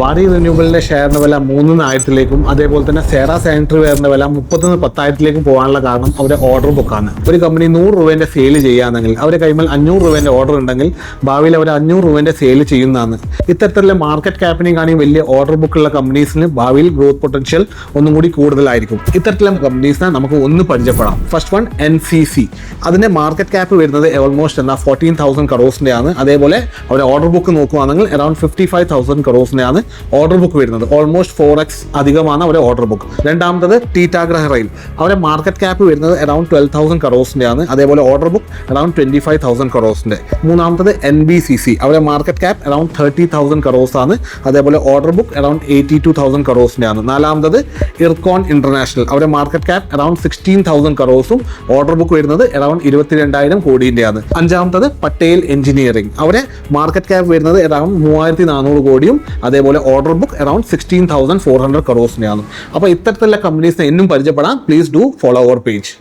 വാരി റിന്യൂബിളിന്റെ ഷെയറിന്റെ വില മൂന്ന് ആയിരത്തിലേക്കും അതേപോലെ തന്നെ സേറ സാനിറ്ററി വെയറിന്റെ വില മുപ്പത്തൊന്ന് പത്തായിരത്തിലേക്കും പോകാനുള്ള കാരണം അവരുടെ ഓർഡർ ബുക്കാണ് ഒരു കമ്പനി നൂറ് രൂപേന്റെ സെയിൽ ചെയ്യുകയാണെങ്കിൽ അവരെ കൈമേൽ അഞ്ഞൂറ് രൂപേന്റെ ഓർഡർ ഉണ്ടെങ്കിൽ ഭാവിയിൽ അവർ അഞ്ഞൂറ് രൂപേന്റെ സെയിൽ ചെയ്യുന്നതാണ്. ഇത്തരത്തിലുള്ള മാർക്കറ്റ് ക്യാപ്പിനെയും കാണി വലിയ ഓർഡർ ബുക്കുള്ള കമ്പനീസിന് ഭാവിയിൽ ഗ്രോത്ത് പൊട്ടൻഷ്യൽ ഒന്നും കൂടി കൂടുതലായിരിക്കും. ഇത്തരത്തിലുള്ള കമ്പനീസിനെ നമുക്ക് ഒന്ന് പരിചയപ്പെടാം. First one N C C അതിന്റെ മാർക്കറ്റ് ക്യാപ്പ് വരുന്നത് ഓൾമോസ്റ്റ് എന്താ ഫോർട്ടീൻ തൗസൻഡ് കറോസിന്റെ ആണ് അതേപോലെ അവരുടെ ഓർഡർ ബുക്ക് നോക്കുകയാണെങ്കിൽ അറൌണ്ട് ഫിഫ്റ്റി ഫൈവ് തൗസൻഡ് കറോസിന്റെ ആണ് ഓർഡർ ബുക്ക് വരുന്നത്. ഓൾമോസ്റ്റ് ഫോർ എക്സ് അധികമാണ് അവരുടെ ഓർഡർ ബുക്ക് രണ്ടാമത്തത് ടീറ്റാഗ്രഹ റെയിൽ അവരുടെ മാർക്കറ്റ് ക്യാപ്പ് വരുന്നത് അറൌണ്ട് ട്വൽവ് തൗസൻഡ് കറോസിന്റെ ആണ് അതേപോലെ order book around twenty five thousand കറോസിന്റെ മൂന്നാമത്തത് എൻ ബി സി സി അവരുടെ market cap around thirty thousand crores ആണ് അതേപോലെ order book around eighty two thousand കറോസിന്റെ ആണ് നാലാമത്തത് ഇർക്കോൺ ഇന്റർനാഷണൽ അവരുടെ market cap around sixteen thousand കറോസും order book വരുന്നത് അറൌണ്ട് ഇരുപത്തിരണ്ടായിരം കോടിന്റെ ആണ് അഞ്ചാമത്തത് പട്ടേൽ എഞ്ചിനീയറിംഗ് അവരെ മാർക്കറ്റ് ക്യാപ്പ് വരുന്നത് അറൌണ്ട് മൂവായിരത്തി നാനൂറ് കോടിയും അതേപോലെ order book around sixteen thousand four hundred കറോസിനെയാണ് അപ്പോൾ ഇത്തരത്തിലുള്ള കമ്പനീസിനെ എന്നും പരിചയപ്പെടാം please do follow our page